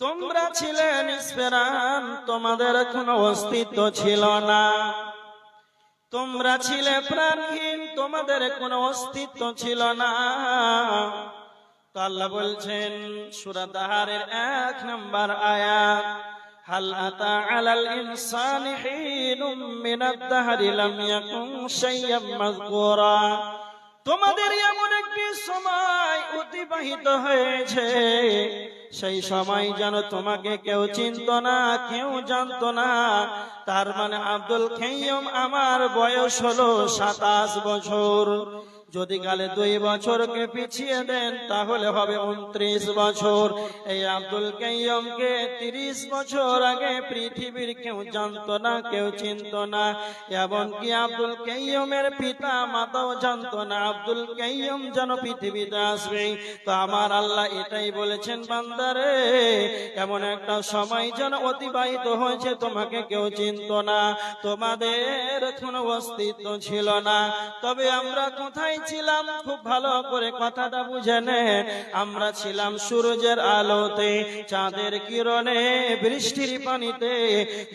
তোমরা ছিলে নিষ্পেরান, তোমাদের কোনো অস্তিত্ব ছিল না। তোমরা ছিলে প্রাণহীন, তোমাদের কোনো অস্তিত্ব ছিল না। তো আল্লাহ বলছেন, সূরা তাহারের এক নম্বর আয়াত, হাল আলাল ইনসানি হিনুম মিনাদ দাহরি লাম ইয়াকুন শাইয়্যাম মাযকুরা। তোমাদের এমন একটি সময় অতিবাহিত হয়েছে। সেই সময় যেন তোমাকে কেউ চিনত না, কেউ জানত না। তার মানে আব্দুল খেয়ম আমার বয়স হলো সাতাশ বছর। যদি কালে দুই বছরকে পিছিয়ে দেন, তাহলে হবে উনত্রিশ বছর। এই আব্দুল কাইয়মকে তিরিশ বছর আগে পৃথিবীর কেউ জানতো না, কেউ চিনত না। এমনকি আব্দুল কাইয়মের পিতা মাতাও জানতো না। আব্দুল কাইয়ম যেন পৃথিবীতে আসবে তো আমার আল্লাহ এটাই বলেছেন, বান্দারে, এমন একটা সময় যেন অতিবাহিত হয়েছে, তোমাকে কেউ চিনত না। তোমাদের কোনো অস্তিত্ব ছিল না। তবে আমরা কোথায় ছিলাম, খুব ভালো করে কথাটা বুঝে নেন আমরা ছিলাম সূর্যের আলোতে, চাঁদের কিরণে, বৃষ্টির পানিতে।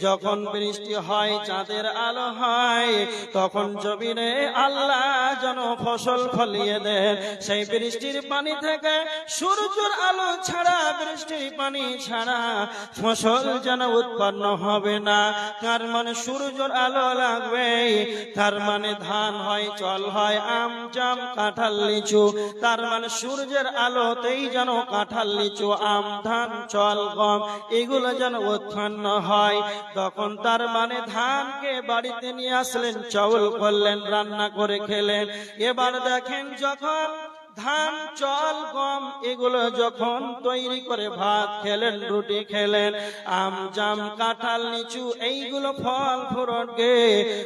যখন বৃষ্টি হয়, চাঁদের আলো হয়, তখন জমিনে আল্লাহ যেন ফসল ফলিয়ে দেন। সেই বৃষ্টির পানি থেকে সূর্যের আলো ছাড়া, বৃষ্টির পানি ছাড়া ফসল যেন উৎপন্ন হবে না। তার মানে সূর্যের আলো লাগবে তার মানে ধান হয়, চল হয়, আম জাম কাঁঠাল লিচু। তার মানে সূর্যের আলোতেই যেন কাঁঠাল লিচু, আম, ধান, চল, গম, এগুলো যেন উৎপন্ন হয়। তখন তার মানে ধানকে বাড়িতে নিয়ে আসলেন, চাউল করলেন, রান্না করে খেলেন। এবার দেখেন যখন ধান, চল, গম এগুলো যখন তৈরি করে ভাত খেলেন, রুটি খেলেন, আম, জাম, কাঁঠাল নিচু এইগুলো ফল ফুরটকে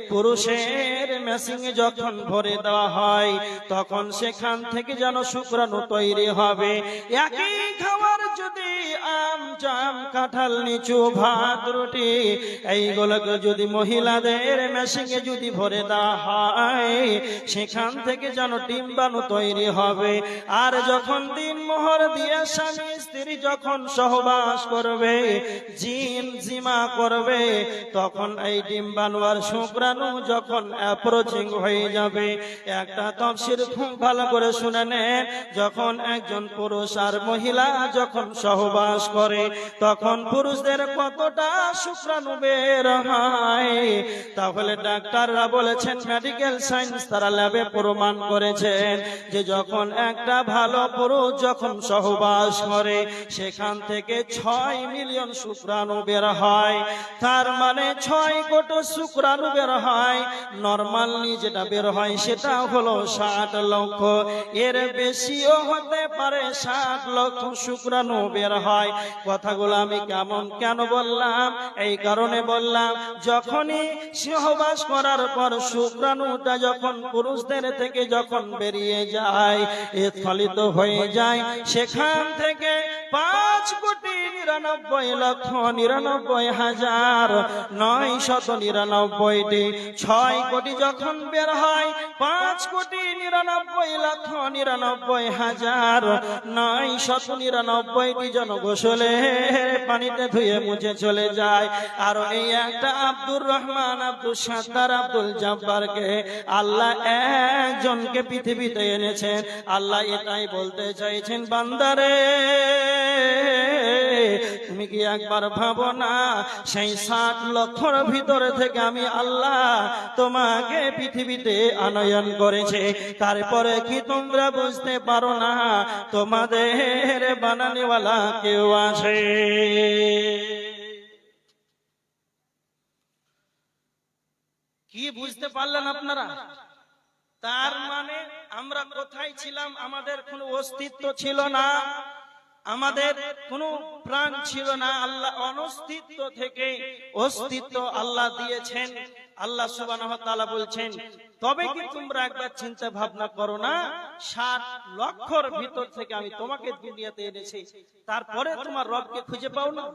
পুরুষের মেশিনে যখন ভরে দেওয়া হয়, তখন সেখান থেকে যেন শুক্রাণু তৈরি হবে। একই খাবার যদি আম, জাম, কাঁঠাল, নিচু ভাত, রুটি এইগুলোকে যদি মহিলাদের মেশিনে যদি ভরে দেওয়া হয়, সেখান থেকে যেন ডিম্বাণু তৈরি হবে। আর যখন দিন মোহর দিয়ে স্বামী, স্ত্রী যখন সহবাস করবে, জিন, জিমা করবে, তখন এই ডিম্বাণু আর শুক্রাণু যখন অ্যাপ্রোচিং হয়ে যাবে, একটা তফসির খুব ভালো করে শুনে নে। যখন একজন পুরুষ আর মহিলা যখন সহবাস করে, তখন পুরুষদের কতটা শুক্রাণু বের হয়? তাহলে ডাক্তাররা বলেছেন মেডিকেল সায়েন্স তারা ল্যাবে প্রমাণ করেছেন যে যখন একটা ভালো পুরুষ যখন সহবাস করে, সেখান থেকে ছয় মিলিয়ন শুক্রাণু বের হয়। তার মানে ছয় কোটি শুক্রাণু বের হয়। নর্মালি যেটা বের হয় সেটা হলো ষাট লক্ষ। এর বেশিও হতে পারে ষাট লক্ষ শুক্রাণু। বের হয়। কথাগুলো আমি কেমন কেন বললাম? এই কারণে বললাম, যখনই সহবাস করার পর শুক্রাণুটা যখন পুরুষদের থেকে যখন বেরিয়ে যায়, এ ফলিত হয়ে যায়। সেখান থেকে পাঁচ কোটি নিরানব্বই লক্ষ নিরানব্বই হাজার নয় শত নিরানব্বইটি। ছয় কোটি যখন বের হয়, পাঁচ কোটি নিরানব্বই লক্ষ নিরানব্বই হাজার নয় শত নিরানব্বইটি জন গোসলে পানিতে ধুয়ে মুছে চলে যায়। আর এই একটা আব্দুর রহমান আব্দুল সাত্তার, আব্দুল জাব্বারকে আল্লাহ একজনকে পৃথিবীতে এনেছেন। আল্লাহ এটাই বলতে চাইছেন, বান্দারে। তুমি কি একবার ভাবো না, সেই ষাট লক্ষর ভিতরে থেকে আমি আল্লাহ তোমাকে পৃথিবীতে আনয়ন করেছে। তারপরে কি তোমরা বুঝতে পারো না, তোমাদের বানানিওয়ালা কেউ আছে? কি বুঝতে পারলেন আপনারা? তার মানে আমরা কোথায় ছিলাম, আমাদের কোনো অস্তিত্ব ছিল না। আমাদের কোনো প্রাণ ছিল না, আল্লাহ অনস্তিত্ব থেকে অস্তিত্ব আল্লাহ দিয়েছেন। আল্লাহ তাআলা বলছেন, তবে কি তোমরা একবার চিন্তা ভাবনা করো না? ষাট লক্ষর ভিতর থেকে আমি তোমাকে দুনিয়াতে এনেছি, তারপরে তোমার রবকে খুঁজে পাও না?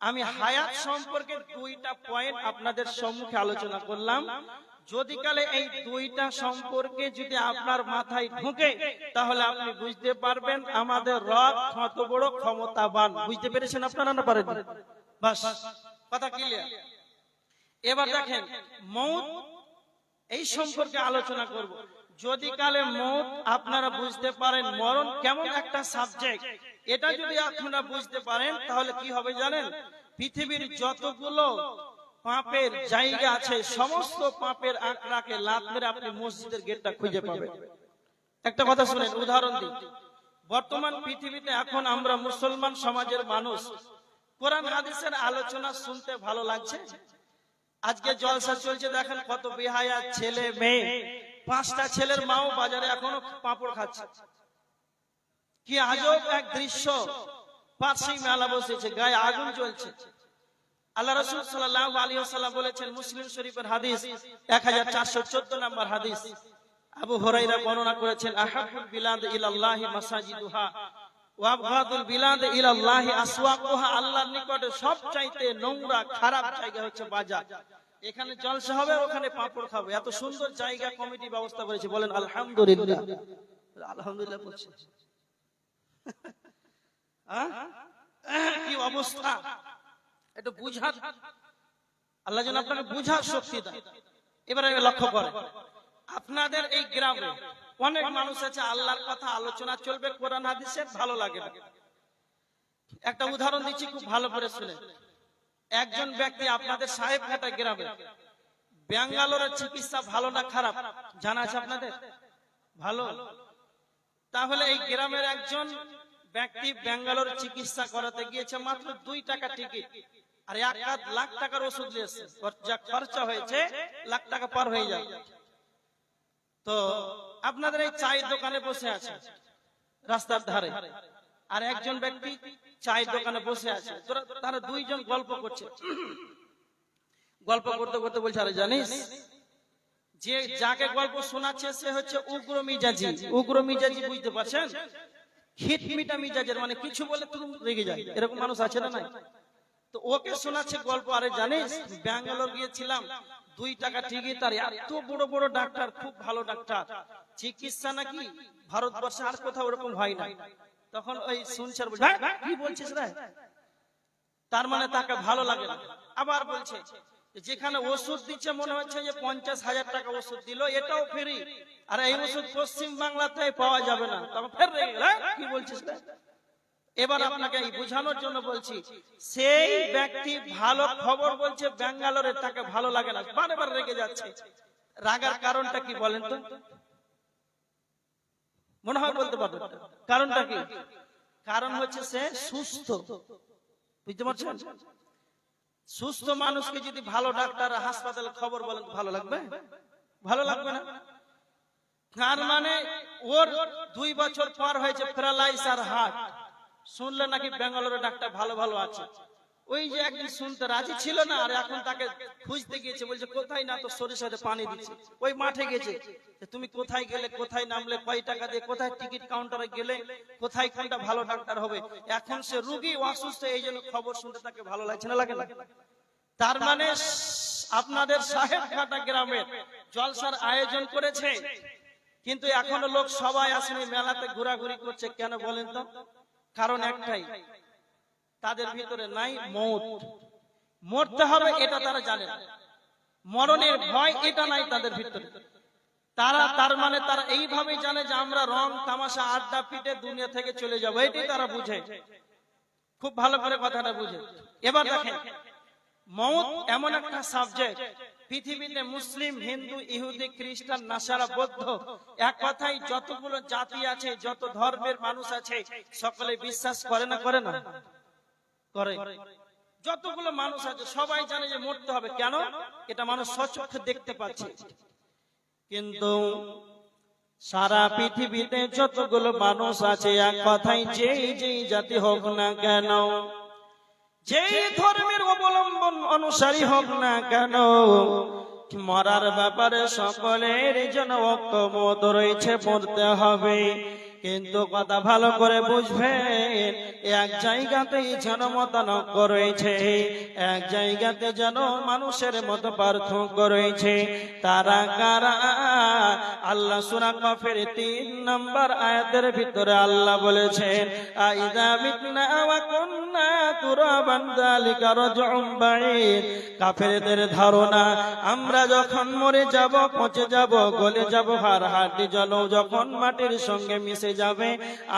আমি হায়াত সম্পর্কে দুইটা পয়েন্ট আপনাদের সম্মুখে আলোচনা করলাম। যদি কালে এই দুইটা সম্পর্কে যদি আপনার মাথায় ঢুকে, তাহলে আপনি বুঝতে পারবেন আমাদের রব কত বড় ক্ষমতাবান। বুঝতে পেরেছেন আপনারা না পারেন বাস, কথা ক্লিয়ার এবার দেখেন, মৌত, এই সম্পর্কে আলোচনা করব। যদি কালে মৌত আপনারা বুঝতে পারেন মরণ কেমন একটা সাবজেক্ট এটা যদি আপনারা বুঝতে পারেন, তাহলে কি হবে জানেন? পৃথিবীর যতগুলো পাপের জায়গা আছে, সমস্ত পাপের আঁকড়াকে লাত মেরে আপনি মসজিদের গেটটা খুঁজে পাবেন। একটা কথা শুনেন, উদাহরণ দিই। বর্তমান পৃথিবীতে এখন আমরা মুসলমান সমাজের মানুষ। কোরআন, হাদিসের আলোচনা শুনতে ভালো লাগছে? আজকে জলসা চলছে, দেখেন কত বিহায়া ছেলে মেয়ে। পাঁচটা ছেলের মাও বাজারে এখনও পাঁপড় খাচ্ছে। কি আজব এক দৃশ্য। পাশেই মেলা বসেছে, গায়ে আগুন জ্বলছে। আল্লাহ রসুল সাল্লাহ মুসলিম শরীফের চারশো চোদ্দ নম্বর হাদিস। আল্লাহর নিকটে সবচাইতে নোংরা, খারাপ জায়গা হচ্ছে বাজার। এখানে জলসা হবে, ওখানে পাপড় খাবে। এত সুন্দর জায়গা কমিটি ব্যবস্থা করেছে। বলেন, আলহামদুলিল্লাহ। আলহামদুলিল্লাহ? কি অবস্থা? একটু বুঝার আল্লাহ যেন আপনাকে বুঝার শক্তি দেয় এবারে লক্ষ্য করে আপনাদের এই গ্রামে অনেক মানুষ আছে আল্লাহর কথা আলোচনা চলবে কোরআন হাদিসের ভালো লাগে না একটা উদাহরণ দিচ্ছি খুব ভালো করে শুনে। একজন ব্যক্তি আপনাদের সাহেবঘাটা গ্রামে। ব্যাঙ্গালোরের চিকিৎসা ভালো না খারাপ? জানা আছে আপনাদের? ভালো। তাহলে এই গ্রামের একজন ব্যক্তি ব্যাঙ্গালোর চিকিৎসা করাতে গিয়েছে মাত্র দুই টাকা টিকিট আর এক লাখ টাকার ওষুধ যা খরচা হয়েছে, লাখ টাকা পার হয়ে যাবে। তো আপনাদের এই চায়ের দোকানে বসে আছে, রাস্তার ধারে। আর একজন ব্যক্তি চায়ের দোকানে বসে আছে। তারা দুইজন গল্প করছে। গল্প করতে করতে বলছে, আরে জানিস, যে যাকে গল্প শোনাচ্ছে সে হচ্ছে উগ্র মিজাজি। উগ্র মিজাজি বুঝতে পারছেন? হিট মিটা মিজাজের মানে কিছু বলে তুমি রেগে যায়। এরকম মানুষ আছে না নাই? তো ওকে শোনাচ্ছে গল্প। আরে জানিস ব্যাঙ্গালোর গিয়েছিলাম। দুই টাকা টিকিট আর এত বড় বড় ডাক্তার খুব ভালো ডাক্তার। চিকিৎসা নাকি ভারতবর্ষে আর কোথাও ওরকম হয় না। তখন ওই শুনছে "হ্যাঁ, কি বলছিস রে? তার মানে তাকে ভালো লাগে না। আবার বলছে যেখানে ওষুধ দিচ্ছে মনে হচ্ছে যে পঞ্চাশ হাজার টাকা ওষুধ দিল এটাও ফ্রি। আর এই ওষুধ পশ্চিম বাংলাতে পাওয়া যাবে না। তখন ফের "হ্যাঁ, কি বলছিস রে?" এবার আপনাকে এই বোঝানোর জন্য বলছি সেই ব্যক্তি ভালো খবর বলছে ব্যাঙ্গালোরে তাকে ভালো লাগে না। বারে বারে রেগে যাচ্ছে। রাগার কারণটা কি বলেন তো? মনে হয় বলতে পারবেন। কারণটা কি? কারণ হচ্ছে সে সুস্থ। বুঝতে পারছেন? সুস্থ মানুষকে যদি ভালো ডাক্তার হাসপাতালে খবর বলেন ভালো লাগবে? ভালো লাগবে না? তার মানে ওর দুই বছর পর হয়েছে প্যারালাইস আর হার্ট শুনলে নাকি ব্যাঙ্গালোরে ডাক্তার ভালো ভালো আছে। ওই যে একদিন শুনতে রাজি ছিল না, আর এখন তাকে খুঁজতে গিয়েছে, বলছে, কোথায় না তো সরিষাতে পানি দিচ্ছে? ওই মাঠে গেছে। তুমি কোথায় গেলে, কোথায় নামলে, কয় টাকা দিয়ে, কোথায় টিকিট কাউন্টারে গেলে, কোথায় কোনটা ভালো ডাক্তার হবে? এখন সে রুগী অসুস্থ, এই জন্য খবর শুনতে তাকে ভালো লাগছে না, লাগে না? তার মানে আপনাদের সাহেব ঘাটা গ্রামের জলসার আয়োজন করেছে, কিন্তু এখনও লোক সবাই আসেনি, মেলাতে ঘোরাঘুরি করছে, কেন বলেন তো? কারণ একটাই তাদের ভিতরে নাই মত। মরতে হবে এটা তারা জানে না। মরণের ভয় এটা নাই তাদের ভিতরে। তারা তার মানে তারা এইভাবে জানে যে আমরা রং তামাশা আড্ডা পিটে দুনিয়া থেকে চলে যাব। এটাই তারা বুঝে। খুব ভালো করে কথাটা বুঝে। এবার দেখেন মৌত এমন একটা সাবজেক্ট পৃথিবীতে মুসলিম, হিন্দু, ইহুদি, খ্রিস্টান, নাসারা, বৌদ্ধ, এক কথাই যতগুলো জাতি আছে, যত ধর্মের মানুষ আছে, সকলে বিশ্বাস করে না করে না? করে। যতগুলো মানুষ আছে, সবাই জানে যে মরতে হবে। কেন? এটা মানুষ সচক্ষে দেখতে পাচ্ছে। কিন্তু সারা পৃথিবীতে যতগুলো মানুষ আছে, এক কথাই যেই যেই জাতি হোক না কেন যেই ধর্মের অবলম্বন অনুসারী হোক না কেন, মরার ব্যাপারে সকলের জন্য ঐক্যমত রয়েছে, পড়তে হবে। কিন্তু কথা ভালো করে বুঝবেন, এক জায়গাতেই যেন মতানক্য রয়েছে, এক জায়গাতে যেন মানুষের মতো পার্থক্য রয়েছে। তারা কারা? আল্লাহ সুরা কফের তিন নম্বর আয়াতের ভিতরে আল্লাহ বলেছেন কাফেরদের ধারণা, আমরা যখন মরে যাব, পচে যাব, গলে যাব হার হাড্ডি জল যখন মাটির সঙ্গে মিশে যাবে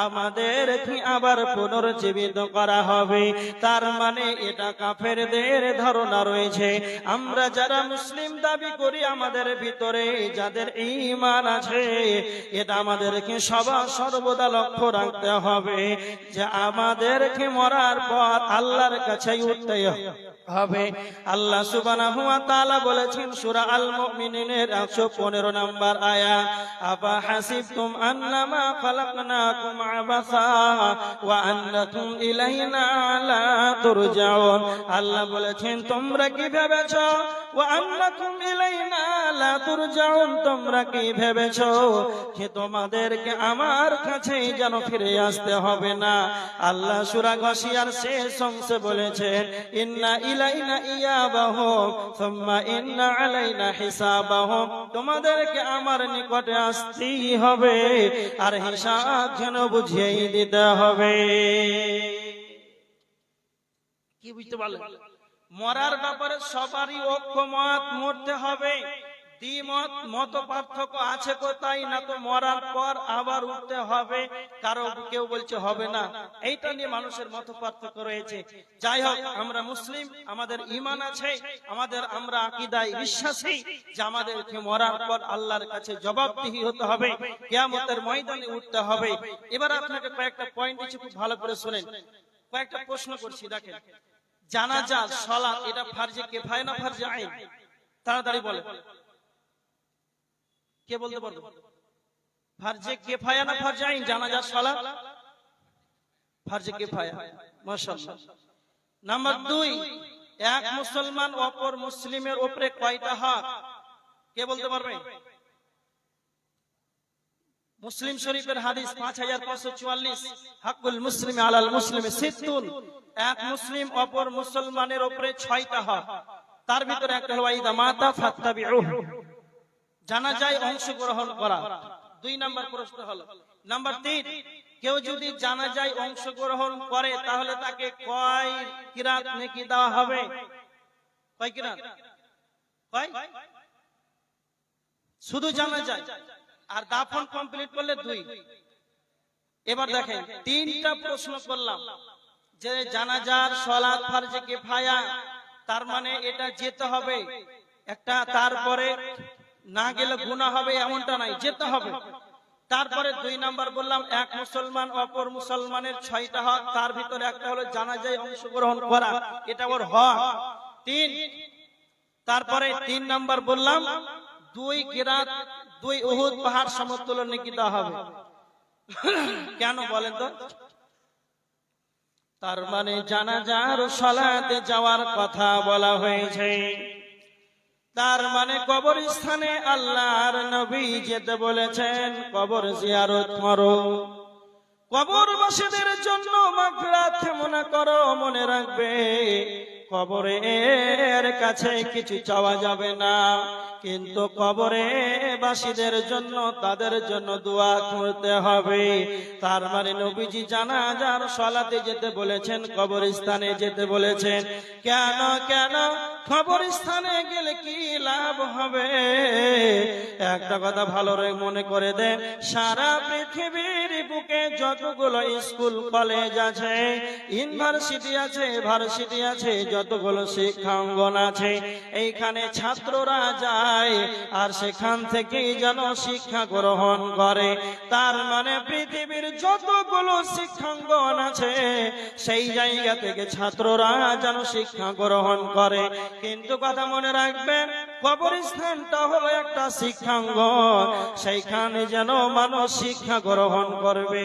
আমাদের কি আবার পুনর্জীবিত করা হবে। তার মানে এটা কাফেরদের ধারণা রয়েছে। আমরা যারা মুসলিম দাবি করি আমাদের ভিতরে যাদের ঈমান আছে, এটা আমাদেরকে সবার সর্বদা লক্ষ্য রাখতে হবে যে আমাদেরকে মরার পর আল্লাহর কাছে উঠতে হবে আল্লাহ সুবহানাহু হুয়া তালা বলেছেন, সুরা আল মুমিনিনের 115 নম্বর আয়া আবা হাসিবতুম আন্নামা খালাকনাকুম আবাসা ওয়া আন্নাকুম ইলাইনা লা তুরজাউন? আল্লাহ বলেছেন, তোমরা কি ভেবেছো তোমরা কি ভেবেছো যে তোমাদেরকে আমার কাছেই যেন ফিরে আসতে হবে না? আল্লাহ সূরা শেষ অংশে বলেছেন, ইন্না ইলাইনা ইয়াবাহুম, সুম্মা ইন্না আলাইনা হিসাবাহুম। তোমাদেরকে আমার নিকটে আসতেই হবে, আর হিসাব যেন বুঝিয়েই দিতে হবে। কি বুঝতে পারলেন? মরার ব্যাপারে সবারই ঐক্যমত মরতে হবে। দ্বিমত মত পার্থক্য আছে কোথায়? না তো মরার পর আবার উঠতে হবে। কারও কেউ বলছে হবে না। এইটা নিয়ে মানুষের মত পার্থক্য রয়েছে। যাই হোক, আমরা মুসলিম, আমাদের ইমান আছে। আমাদের আমরা আকিদায় বিশ্বাসী যে আমাদেরকে মরার পর আল্লাহর কাছে জবাবদিহি হতে হবে। কিয়ামতের ময়দানে উঠতে হবে। এবার আপনাকে কয়েকটা পয়েন্ট দিচ্ছি, খুব ভালো করে শুনেন। কয়েকটা প্রশ্ন করছি, দেখেন। জানাজা সলা এটা ফার্জে না ফার্জে তাড়াতাড়ি বলে। কে বলতে ফার্জে না ফার্জে আইন? জানাজা সলা ফার্জে কেফায়া। মাশাআল্লাহ। নাম্বার দুই, এক মুসলমান অপর মুসলিমের উপরে কয়টা হক কে বলতে পারবে? মুসলিম শরীফের হাদিস পাঁচ হাজার পাঁচশো চুয়াল্লিশ। হাকুল মুসলিম আলাল মুসলিম সিদ্দুন। এক মুসলিম অপর মুসলমানের ওপরে ছয়টা হক। তার ভিতরে একটা হলো মাতা ফাত্তাবিউহু। জানা যায় অংশগ্রহণ করা। দুই নাম্বার প্রশ্ন হলো, নাম্বার তিন, কেউ যদি জানা যায় অংশগ্রহণ করে, তাহলে তাকে কয় কিরাত নেকি দেওয়া হবে? কয় কিরাত? কয়? শুধু জানা যায়। আর দাফন কমপ্লিট করলে দুই। এবার দেখেন তিনটা প্রশ্ন করলাম। যে জানাজার সলাৎ ফারজে কিফায়া তার মানে এটা যেতে হবে। একটা তারপরে না গেলে গুনাহ হবে এমনটা নাই যেতে হবে। তারপরে দুই নাম্বার বললাম এক মুসলমান অপর মুসলমানের ছয়টা হক তার ভিতরে একটা হলো জানাজায় অংশগ্রহণ করা এটা ওর হক। তিন। তারপরে তিন নাম্বার বললাম দুই কিরাত দুই উহুদ পাহাড় সমতুল্য নাকি দেওয়া হবে। কেন বলেন তো? তার মানে জানাজার সলাতে যাওয়ার কথা বলা হয়েছে। তার মানে কবরস্থানে আল্লাহর নবী যেতে বলেছেন, কবর জিয়ারত করো। কবরবাসীদের জন্য মাগফিরাত মনে করো, মনে রাখবে। কবরের কাছে কিছু চাওয়া যাবে না। কিন্তু কবরে বাসীদের জন্য, তাদের জন্য দোয়া করতে হবে। তার মানে নবীজি জানা জানাজার সলাতে যেতে বলেছেন, কবরস্থানে যেতে বলেছেন। কেন কেন? কবরস্থানে গেলে কি লাভ হবে? একটা কথা ভালো মনে করে দেন, সারা পৃথিবীর বুকে যতগুলো স্কুল, কলেজ আছে, ইউনিভার্সিটি আছে, ভার্সিটি আছে, যতগুলো শিক্ষাঙ্গন আছে, এইখানে ছাত্ররা যায় আর সেখান থেকেই যেন শিক্ষা গ্রহণ করে। তার মানে পৃথিবীর যতগুলো শিক্ষাঙ্গন আছে, সেই জায়গা থেকে ছাত্ররা যেন শিক্ষা গ্রহণ করে। কিন্তু কথা মনে রাখবেন কবরস্থানটা হলো একটা শিক্ষাঙ্গন। সেইখানে যেন মানুষ শিক্ষা গ্রহণ করবে।